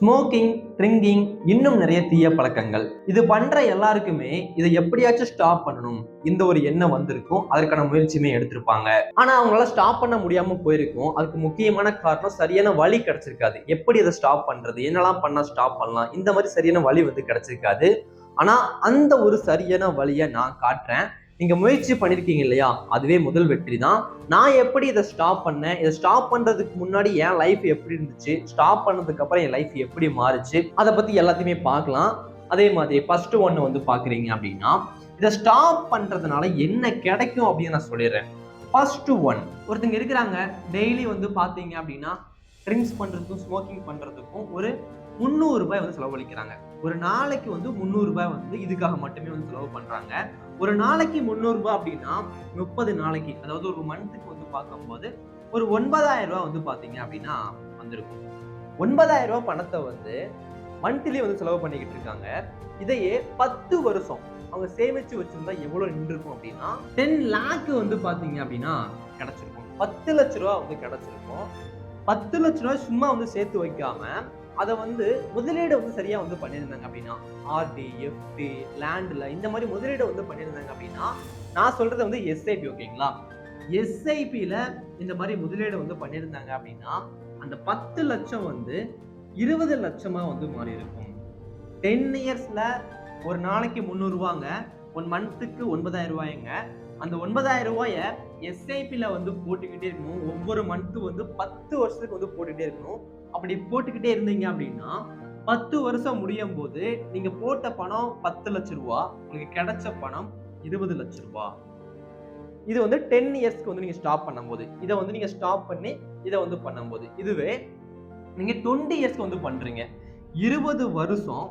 Smoking drinking இன்னும் நிறைய தீய பழக்கங்கள். இது பண்ற எல்லாருக்குமே இதை எப்படியாச்சும் ஸ்டாப் பண்ணணும். இந்த ஒரு எண்ணம் வந்திருக்கும். அதற்கான முயற்சியுமே எடுத்திருப்பாங்க. ஆனா அவங்களால ஸ்டாப் பண்ண முடியாம போயிருக்கும். அதுக்கு முக்கியமான காரணம் சரியான வழி கிடைச்சிருக்காது. எப்படி இதை ஸ்டாப் பண்றது? என்னெல்லாம் பண்ணா ஸ்டாப் பண்ணலாம்? இந்த மாதிரி சரியான வழி வந்து கிடைச்சிருக்காது. ஆனா அந்த ஒரு சரியான வழியை நான் காட்டுறேன். நீங்க முயற்சி பண்ணிருக்கீங்க இல்லையா? அதுவே முதல் வெற்றி தான் நான் எப்படி இதை ஸ்டாப் பண்ணேன்? இதை ஸ்டாப் பண்றதுக்கு முன்னாடி என் லைஃப் எப்படி இருந்துச்சு? ஸ்டாப் பண்ணதுக்கு அப்புறம் என் லைஃப் எப்படி மாறுச்சு? அதை பத்தி எல்லாத்தையுமே பார்க்கலாம். அதே மாதிரி ஃபர்ஸ்ட் ஒன்று வந்து பாக்குறீங்க அப்படின்னா இதை ஸ்டாப் பண்றதுனால என்ன கிடைக்கும் அப்படின்னு நான் சொல்லிடுறேன். ஃபர்ஸ்ட் ஒன் ஒருத்தங்க இருக்கிறாங்க. டெய்லி வந்து பாத்தீங்க அப்படின்னா ட்ரிங்க்ஸ் பண்றதுக்கும் ஸ்மோக்கிங் பண்றதுக்கும் ஒரு முந்நூறு ரூபாய் வந்து செலவழிக்கிறாங்க. ஒரு நாளைக்கு வந்து முந்நூறு ரூபாய் வந்து இதுக்காக மட்டுமே வந்து செலவு பண்றாங்க. ஒரு நாளைக்கு முந்நூறு ரூபாய் அப்படின்னா முப்பது நாளைக்கு அதாவது ஒரு மந்த்துக்கு வந்து பார்க்கும்போது ஒரு ஒன்பதாயிரம் ரூபாய் வந்து பாத்தீங்க அப்படின்னா வந்திருக்கும். ஒன்பதாயிரம் ரூபாய் பணத்தை வந்து மந்த்லி வந்து செலவு பண்ணிக்கிட்டு இருக்காங்க. இதையே பத்து வருஷம் அவங்க சேமிச்சு வச்சிருந்தா எவ்வளவு நின்றுருக்கும் அப்படின்னா டென் லேக் வந்து பாத்தீங்க அப்படின்னா கிடைச்சிருக்கும். பத்து லட்ச ரூபா வந்து கிடைச்சிருக்கும். பத்து லட்ச ரூபாய் சும்மா வந்து சேர்த்து வைக்காம அதை வந்து முதலீடு வந்து சரியா வந்து பண்ணியிருந்தாங்க அப்படின்னா ஆர்டி எஃப்டி லேண்ட்ல இந்த மாதிரி முதலீடு வந்து பண்ணியிருந்தாங்க அப்படின்னா நான் சொல்றது வந்து எஸ்ஐபி ஓகேங்களா எஸ்ஐபியில இந்த மாதிரி முதலீடு வந்து பண்ணியிருந்தாங்க அப்படின்னா அந்த பத்து லட்சம் வந்து இருபது லட்சமா வந்து மாறி இருக்கும். டென் இயர்ஸ்ல ஒரு நாளைக்கு முந்நூறுவாங்க ஒன் மந்த்துக்கு ஒன்பதாயிரம் ரூபாய்ங்க. அந்த ஒன்பதாயிரம் ரூபாய எஸ்ஐபியில் வந்து போட்டுக்கிட்டே இருக்கணும். ஒவ்வொரு மந்த்து வந்து பத்து வருஷத்துக்கு வந்து போட்டுக்கிட்டே இருக்கணும். அப்படி போட்டுக்கிட்டே இருந்தீங்க அப்படின்னா பத்து வருஷம் முடியும் போது நீங்க போட்ட பணம் பத்து லட்ச ரூபா உங்களுக்கு கிடைச்ச பணம் இருபது லட்ச ரூபா. இது வந்து டென் இயர்ஸ்க்கு வந்து நீங்க ஸ்டாப் பண்ணும்போது இதை வந்து நீங்க ஸ்டாப் பண்ணி இதை வந்து பண்ணும்போது. இதுவே நீங்க டுவெண்ட்டி இயர்ஸ்க்கு வந்து பண்றீங்க. இருபது வருஷம்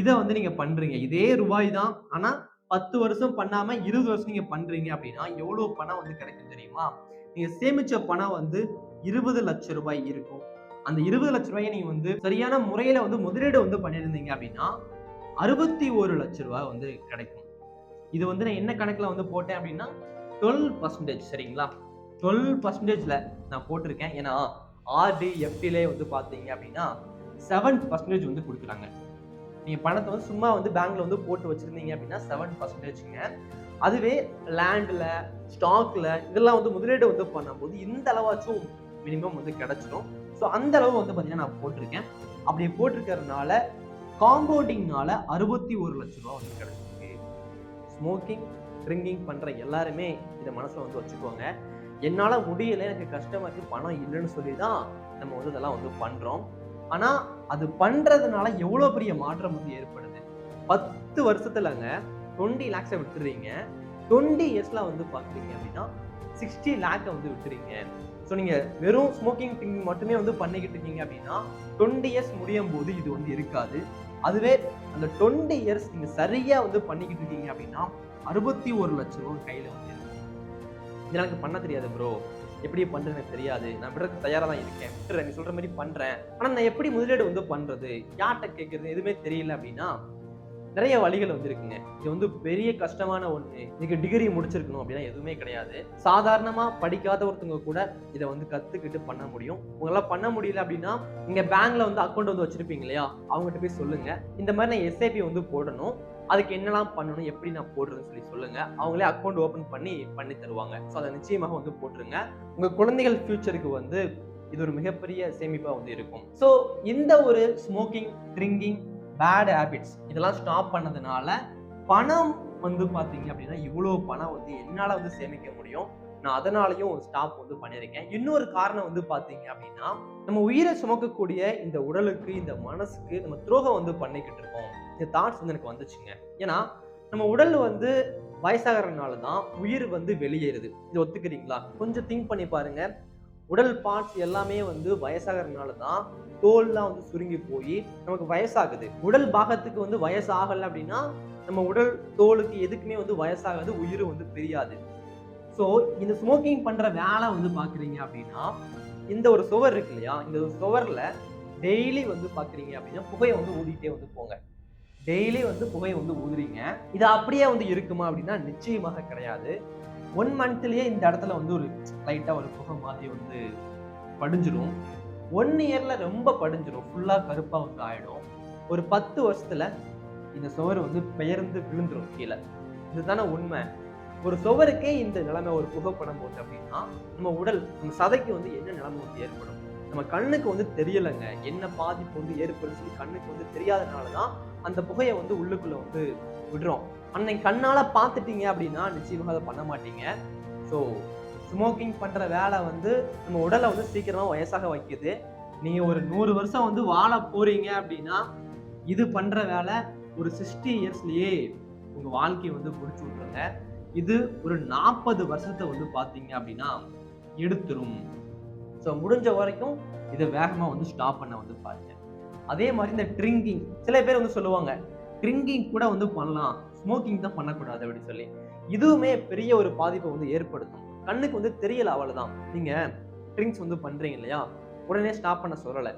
இதை வந்து நீங்க பண்றீங்க. இதே ரூபாய் தான். ஆனா பத்து வருஷம் பண்ணாம இருபது வருஷம் நீங்க பண்றீங்க அப்படின்னா எவ்வளவு பணம் வந்து கிடைக்கும் தெரியுமா? நீங்க சேமிச்ச பணம் வந்து இருபது லட்சம் ரூபாய் இருக்கும். அந்த இருபது லட்ச ரூபாயை நீங்க வந்து சரியான முறையில வந்து முதலீடு வந்து பண்ணியிருந்தீங்க அப்படின்னா அறுபத்தி ஒரு லட்ச ரூபாய் வந்து கிடைக்கும். இது வந்து நான் என்ன கணக்குல வந்து போட்டேன் அப்படின்னா டுவெல் பர்சன்டேஜ் சரிங்களா? டுவெல் பர்சன்டேஜ்ல நான் போட்டிருக்கேன். ஏன்னா ஆர்டி எஃப்டிலே வந்து பார்த்தீங்க அப்படின்னா செவன் பர்சன்டேஜ் வந்து கொடுக்குறாங்க. நீங்க பணத்தை வந்து சும்மா வந்து பேங்க்ல வந்து போட்டு வச்சிருந்தீங்க அப்படின்னா செவன் பர்சன்டேஜ்ங்க அதுவே லேண்ட்ல ஸ்டாக்ல இதெல்லாம் வந்து முதலீடு வந்து பண்ணும்போது இந்த அளவாச்சும் மினிமம் வந்து கிடைச்சிடும் ஸோ அந்த அளவு வந்து பார்த்தீங்கன்னா நான் போட்டிருக்கேன். அப்படி போட்டிருக்கறதுனால காம்பவுண்டிங்னால அறுபத்தி ஒரு லட்ச ரூபா வந்து கிடைச்சிருக்கு. ஸ்மோக்கிங் ட்ரிங்கிங் பண்ணுற எல்லாருமே இதை மனசில் வந்து வச்சுக்கோங்க. என்னால் முடியல எனக்கு கஷ்டமா பணம் இல்லைன்னு சொல்லி தான் நம்ம வந்து இதெல்லாம் வந்து பண்ணுறோம் ஆனால் அது பண்ணுறதுனால எவ்வளோ பெரிய மாற்றம் வந்து ஏற்படுது? பத்து வருஷத்துலங்க டுவெண்ட்டி லேக்ஸை விட்டுறீங்க டுவெண்ட்டி இயர்ஸில் வந்து பார்க்குறீங்க அப்படின்னா சிக்ஸ்டி லேக்கை வந்து விட்டுறீங்க ஸோ நீங்கள் வெறும் ஸ்மோக்கிங் திங் மட்டுமே வந்து பண்ணிக்கிட்டு இருக்கீங்க அப்படின்னா டுவெண்ட்டி இயர்ஸ் முடியும் போது இது வந்து இருக்காது. அதுவே அந்த டுவெண்ட்டி இயர்ஸ் நீங்கள் சரியாக வந்து பண்ணிக்கிட்டு இருக்கீங்க அப்படின்னா அறுபத்தி ஒரு லட்ச ரூபா கையில் வந்து இது எனக்கு பண்ண தெரியாது ப்ரோ எப்படி பண்ணுறது எனக்கு தெரியாது. நான் விடுறதுக்கு தயாராக தான் இருக்கேன். விட்டுறேன். நீ சொல்கிற மாதிரி பண்ணுறேன் ஆனால் நான் எப்படி முதலீடு வந்து பண்ணுறது யார்கிட்ட கேட்குறது எதுவுமே தெரியல அப்படின்னா நிறைய வழிகள் வந்துருக்குங்க. இது வந்து பெரிய கஷ்டமான ஒன்று நீங்க டிகிரி முடிச்சிருக்கணும் அப்படின்னா எதுவுமே கிடையாது. சாதாரணமாக படிக்காத ஒருத்தவங்க கூட இதை வந்து கற்றுக்கிட்டு பண்ண முடியும். உங்களால் பண்ண முடியல அப்படின்னா நீங்கள் பேங்க்ல வந்து அக்கௌண்ட் வந்து வச்சிருப்பீங்க இல்லையா? அவங்ககிட்ட போய் சொல்லுங்க. இந்த மாதிரி நான் எஸ்ஐபி வந்து போடணும். அதுக்கு என்னெல்லாம் பண்ணணும் எப்படி நான் போடுறேன்னு சொல்லி சொல்லுங்க. அவங்களே அக்கௌண்ட் ஓபன் பண்ணி பண்ணி தருவாங்க. ஸோ அதை நிச்சயமாக வந்து போட்டுருங்க. உங்க குழந்தைகள் ஃபியூச்சருக்கு வந்து இது ஒரு மிகப்பெரிய சேமிப்பாக வந்து இருக்கும். ஸோ இந்த ஒரு ஸ்மோக்கிங் ட்ரிங்கிங் பேட் ஹேபிட்ஸ் இதெல்லாம் ஸ்டாப் பண்ணதுனால பணம் வந்து பார்த்தீங்க அப்படின்னா இவ்வளோ பணம் வந்து என்னால் வந்து சேமிக்க முடியும். நான் அதனாலையும் ஸ்டாப் வந்து பண்ணியிருக்கேன். இன்னொரு காரணம் வந்து பார்த்தீங்க அப்படின்னா நம்ம உயிரை சுமக்கக்கூடிய இந்த உடலுக்கு இந்த மனசுக்கு நம்ம துரோகம் வந்து பண்ணிக்கிட்டு இருக்கோம். இந்த தாட்ஸ் வந்து எனக்கு வந்துச்சுங்க. ஏன்னா நம்ம உடல் வந்து வயசாகிறதுனால தான் உயிர் வந்து வெளியேறுது. இது ஒத்துக்கிறீங்களா? கொஞ்சம் திங்க் பண்ணி பாருங்க. உடல் பார்ட்ஸ் எல்லாமே வந்து வயசாகிறதுனால தான் தோல்லாம் வந்து சுருங்கி போய் நமக்கு வயசாகுது. உடல் பாகத்துக்கு வந்து வயசாகலை அப்படின்னா நம்ம உடல் தோலுக்கு எதுக்குமே வந்து வயசாகாது உயிர் வந்து தெரியாது ஸோ இந்த ஸ்மோக்கிங் பண்ற வேலை வந்து பாக்குறீங்க அப்படின்னா இந்த ஒரு சுவர் இருக்கு இல்லையா? இந்த ஒரு சுவர்ல டெய்லி வந்து பாக்குறீங்க அப்படின்னா புகையை வந்து ஊதிக்கிட்டே வந்து போங்க. டெய்லி வந்து புகையை வந்து ஊதுறீங்க. இது அப்படியே வந்து இருக்குமா அப்படின்னா நிச்சயமாக கிடையாது. ஒன் மந்த்லயே இந்த இடத்துல வந்து ஒரு லைட்டா ஒரு புகை மாதிரி வந்து படிஞ்சிடும் ஒன் இயர்ல ரொம்ப படிஞ்சிடும் ஃபுல்லா கருப்பா வந்து ஆயிடும். ஒரு பத்து வருஷத்துல இந்த சுவர் வந்து பெயர்ந்து விழுந்துடும் கீழே. இதுதானே உண்மை. ஒரு சுவருக்கே இந்த நிலைமை ஒரு புகைப்படம் போட்டு அப்படின்னா நம்ம உடல் நம்ம சதைக்கு வந்து என்ன நிலைமை வந்து ஏற்படும்? நம்ம கண்ணுக்கு வந்து தெரியலைங்க. என்ன பாதிப்பு வந்து ஏற்படுச்சு கண்ணுக்கு வந்து தெரியாதனால தான் அந்த புகையை வந்து உள்ளுக்குள்ள வந்து விடுறோம். அன்னைக்கு கண்ணால் பார்த்துட்டீங்க அப்படின்னா நிச்சயமாக அதை பண்ண மாட்டீங்க. ஸோ ஸ்மோக்கிங் பண்ணுற வேலை வந்து நம்ம உடலை வந்து சீக்கிரமாக வயசாக வைக்குது. நீங்கள் ஒரு நூறு வருஷம் வந்து வாழ போகிறீங்க அப்படின்னா இது பண்ணுற வேலை ஒரு சிக்ஸ்டி இயர்ஸ்லேயே உங்கள் வாழ்க்கையை வந்து முடிச்சு விட்ருங்க இது ஒரு நாற்பது வருஷத்தை வந்து பார்த்தீங்க அப்படின்னா எடுத்துரும். ஸோ முடிஞ்ச வரைக்கும் இதை வேகமாக வந்து ஸ்டாப் பண்ண வந்து பாருங்க. அதே மாதிரி இந்த ட்ரிங்கிங் சில பேர் வந்து சொல்லுவாங்க ட்ரிங்கிங் கூட வந்து பண்ணலாம். ஸ்மோக்கிங் தான் பண்ணக்கூடாது அப்படின்னு சொல்லி. இதுவுமே பெரிய ஒரு பாதிப்பை வந்து ஏற்படுத்தும். கண்ணுக்கு வந்து தெரியல அவ்வளவுதான். நீங்கள் ட்ரிங்க்ஸ் வந்து பண்ணுறீங்க இல்லையா? உடனே ஸ்டாப் பண்ண சொல்லலை.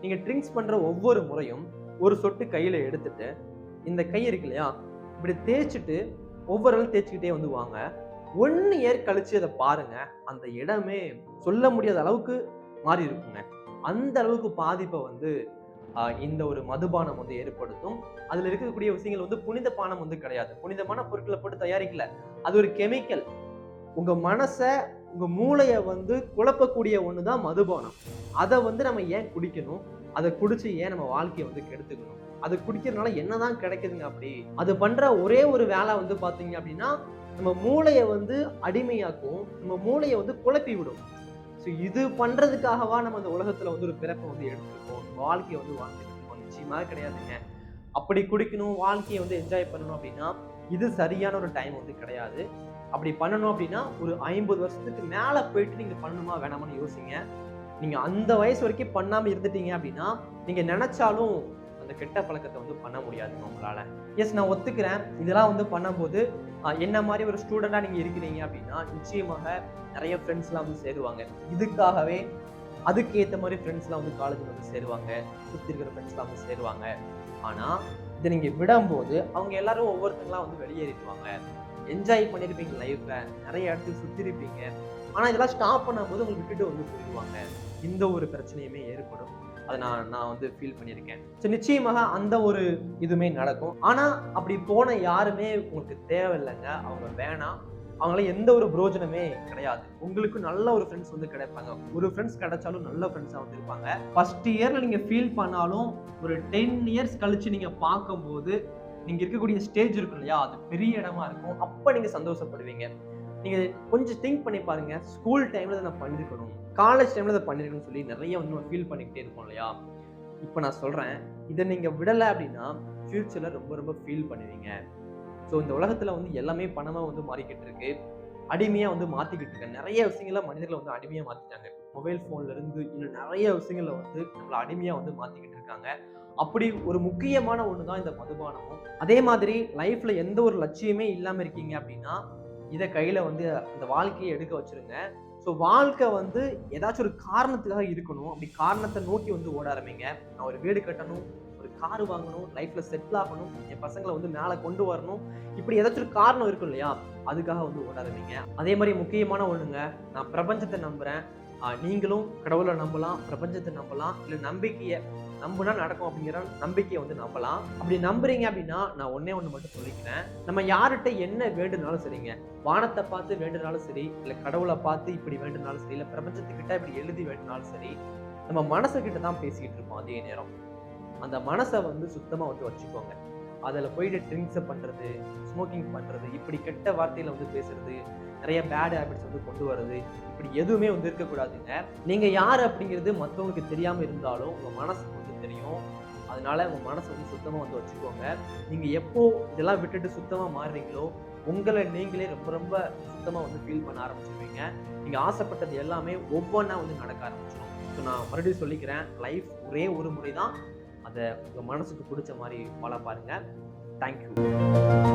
நீங்கள் ட்ரிங்க்ஸ் பண்ணுற ஒவ்வொரு முறையும் ஒரு சொட்டு கையில் எடுத்துட்டு இந்த கை இருக்கு இல்லையா? இப்படி தேய்ச்சிட்டு ஒவ்வொரு நாளும் தேய்ச்சிக்கிட்டே வந்து வாங்க. ஒன்று ஏர் கழிச்சு அதை பாருங்க. அந்த இடமே சொல்ல முடியாத அளவுக்கு மாறி இருக்குங்க. அந்த அளவுக்கு பாதிப்பை வந்து இந்த ஒரு மதுபானம் வந்து ஏற்படுத்தும். அதுல இருக்கக்கூடிய விஷயங்கள் வந்து புனித பானம் வந்து கிடையாது. புனிதமான பொருட்களை போட்டு தயாரிக்கல. அது ஒரு கெமிக்கல் உங்க மனசை உங்க மூளையை வந்து குழப்பக்கூடிய ஒண்ணுதான் மதுபானம். அதை வந்து நம்ம ஏன் குடிக்கணும்? அதை குடிச்சு ஏன் நம்ம வாழ்க்கையை வந்து கெடுத்துக்கணும்? அது குடிக்கிறதுனால என்னதான் கிடைக்குதுங்க அப்படி? அது பண்ற ஒரே ஒரு வேலை வந்து பாத்தீங்க அப்படின்னா நம்ம மூளையை வந்து அடிமையாக்கும் நம்ம மூளையை வந்து குழப்பி விடும். ஸோ இது பண்ணுறதுக்காகவா நம்ம இந்த உலகத்தில் வந்து ஒரு பிறப்பை வந்து எடுத்துருக்கோம். வாழ்க்கையை வந்து வாழ்ந்துட்டு இருக்கோம். கிடையாதுங்க. அப்படி குடிக்கணும் வாழ்க்கையை வந்து என்ஜாய் பண்ணணும் அப்படின்னா இது சரியான ஒரு டைம் வந்து கிடையாது. அப்படி பண்ணணும் அப்படின்னா ஒரு ஐம்பது வருஷத்துக்கு மேலே போயிட்டு நீங்கள் பண்ணணுமா வேணாமான்னு யோசிங்க. நீங்கள் அந்த வயசு வரைக்கும் பண்ணாமல் இருந்துட்டீங்க அப்படின்னா நீங்கள் நினச்சாலும் அந்த கெட்ட பழக்கத்தை வந்து பண்ண முடியாதுங்க உங்களால். எஸ் நான் ஒத்துக்கிறேன். இதெல்லாம் வந்து பண்ணும்போது என்ன மாதிரி ஒரு ஸ்டூடெண்டாக நீங்கள் இருக்கிறீங்க அப்படின்னா நிச்சயமாக நிறைய ஃப்ரெண்ட்ஸ்லாம் வந்து சேருவாங்க. இதுக்காகவே அதுக்கு ஏற்ற மாதிரி ஃப்ரெண்ட்ஸ்லாம் வந்து காலேஜில் வந்து சேருவாங்க. சுற்றி இருக்கிற ஃப்ரெண்ட்ஸ்லாம் வந்து சேருவாங்க. ஆனால் இதை நீங்கள் விடும்போது அவங்க எல்லாரும் ஒவ்வொருத்தங்களாம் வந்து வெளியேறிடுவாங்க. என்ஜாய் பண்ணியிருப்பீங்க லைஃப்பில் நிறைய இடத்துக்கு சுற்றி இருப்பீங்க. இதெல்லாம் ஸ்டாப் பண்ணும்போது உங்களுக்கு விட்டுட்டு வந்து போயிடுவாங்க. இந்த ஒரு பிரச்சனையுமே ஏற்படும். அதை நான் நான் வந்து ஃபீல் பண்ணியிருக்கேன். ஸோ நிச்சயமாக அந்த ஒரு இதுவுமே நடக்கும். ஆனால் அப்படி போன யாருமே உங்களுக்கு தேவையில்லைங்க. அவங்க வேணாம். அவங்களால எந்த ஒரு பிரோஜனமே கிடையாது. உங்களுக்கு நல்ல ஒரு ஃப்ரெண்ட்ஸ் வந்து கிடைப்பாங்க. ஒரு ஃப்ரெண்ட்ஸ் கிடைச்சாலும் நல்ல ஃப்ரெண்ட்ஸாக வந்து இருப்பாங்க. ஃபர்ஸ்ட் இயரில் நீங்கள் ஃபீல் பண்ணாலும் ஒரு டென் இயர்ஸ் கழிச்சு நீங்கள் பார்க்கும்போது நீங்கள் இருக்கக்கூடிய ஸ்டேஜ் இருக்கும் இல்லையா? அது பெரிய இடமா இருக்கும். அப்போ நீங்கள் சந்தோஷப்படுவீங்க. நீங்கள் கொஞ்சம் திங்க் பண்ணி பாருங்க. ஸ்கூல் டைமில் இதை நான் பண்ணியிருக்கணும் காலேஜ் டைமில் இதை பண்ணியிருக்கணும்னு சொல்லி நிறைய வந்து நம்ம ஃபீல் பண்ணிக்கிட்டே இருக்கோம் இல்லையா? இப்போ நான் சொல்கிறேன் இதை நீங்கள் விடலை அப்படின்னா ஃப்யூச்சரில் ரொம்ப ரொம்ப ஃபீல் பண்ணுவீங்க. ஸோ இந்த உலகத்தில் வந்து எல்லாமே பணமாக வந்து மாறிக்கிட்டு இருக்கு. அடிமையாக வந்து மாற்றிக்கிட்டு இருக்காங்க நிறைய விஷயங்கள மனிதர்களை வந்து அடிமையாக மாற்றிட்டாங்க மொபைல் ஃபோன்லேருந்து இன்னும் நிறைய விஷயங்களை வந்து நம்மள அடிமையாக வந்து மாற்றிக்கிட்டு இருக்காங்க. அப்படி ஒரு முக்கியமான ஒன்று தான் இந்த மதுபானமும். அதே மாதிரி லைஃப்பில் எந்த ஒரு லட்சியமே இல்லாமல் இருக்கீங்க அப்படின்னா இதை கையில் வந்து அந்த வாழ்க்கையை எடுக்க வச்சுருங்க. ஸோ வாழ்க்கை வந்து ஏதாச்சும் ஒரு காரணத்துக்காக இருக்கணும். அப்படி காரணத்தை நோக்கி வந்து ஓட ஆரம்பிங்க. நான் ஒரு வீடு கட்டணும் ஒரு கார் வாங்கணும் லைஃப்பில் செட்டில் ஆகணும் என் பசங்களை வந்து மேலே கொண்டு வரணும். இப்படி ஏதாச்சும் ஒரு காரணம் இருக்கும் இல்லையா? அதுக்காக வந்து ஓட ஆரம்பிங்க. அதே மாதிரி முக்கியமான ஒன்றுங்க நான் பிரபஞ்சத்தை நம்புறேன். நீங்களும் கடவுளை நம்பலாம் பிரபஞ்சத்தை நம்பலாம். இல்லை நம்பிக்கையை நம்பினா நடக்கும் அப்படிங்கிற நம்பிக்கையை வந்து நம்பலாம். அப்படி நம்புறீங்க அப்படின்னா நான் ஒன்னே ஒன்று மட்டும் சொல்லிக்கிறேன். நம்ம யார்கிட்ட என்ன வேண்டுனாலும் சரிங்க. வானத்தை பார்த்து வேண்டுனாலும் சரி இல்லை கடவுளை பார்த்து இப்படி வேண்டுனாலும் சரி இல்லை பிரபஞ்சத்துக்கிட்ட இப்படி எழுதி வேண்டுனாலும் சரி நம்ம மனசுக்கிட்ட தான் பேசிக்கிட்டு இருப்போம் அதே நேரம். அந்த மனசை வந்து சுத்தமா வந்து வச்சுக்கோங்க. அதில் போயிட்டு ட்ரிங்க்ஸை பண்ணுறது ஸ்மோக்கிங் பண்ணுறது இப்படி கெட்ட வார்த்தையில் வந்து பேசுறது நிறைய பேட் ஹேபிட்ஸ் வந்து கொண்டு வர்றது இப்படி எதுவுமே வந்து இருக்கக்கூடாதுங்க. நீங்கள் யார் அப்படிங்கிறது மற்றவங்களுக்கு தெரியாமல் இருந்தாலும் உங்கள் மனசுக்கு வந்து தெரியும். அதனால உங்கள் மனசை வந்து சுத்தமாக வந்து வச்சுக்கோங்க. நீங்கள் எப்போ இதெல்லாம் விட்டுட்டு சுத்தமாக மாறுறீங்களோ உங்களை நீங்களே ரொம்ப ரொம்ப சுத்தமாக வந்து ஃபீல் பண்ண ஆரம்பிச்சிருவீங்க. நீங்கள் ஆசைப்பட்டது எல்லாமே ஒவ்வொன்றா வந்து நடக்க ஆரம்பிச்சிடும் ஸோ நான் மறுபடியும் சொல்லிக்கிறேன் லைஃப் ஒரே ஒரு முறை தான் அதை உங்கள் மனசுக்கு பிடிச்ச மாதிரி ஃபாலோ பாருங்கள் தேங்க்யூ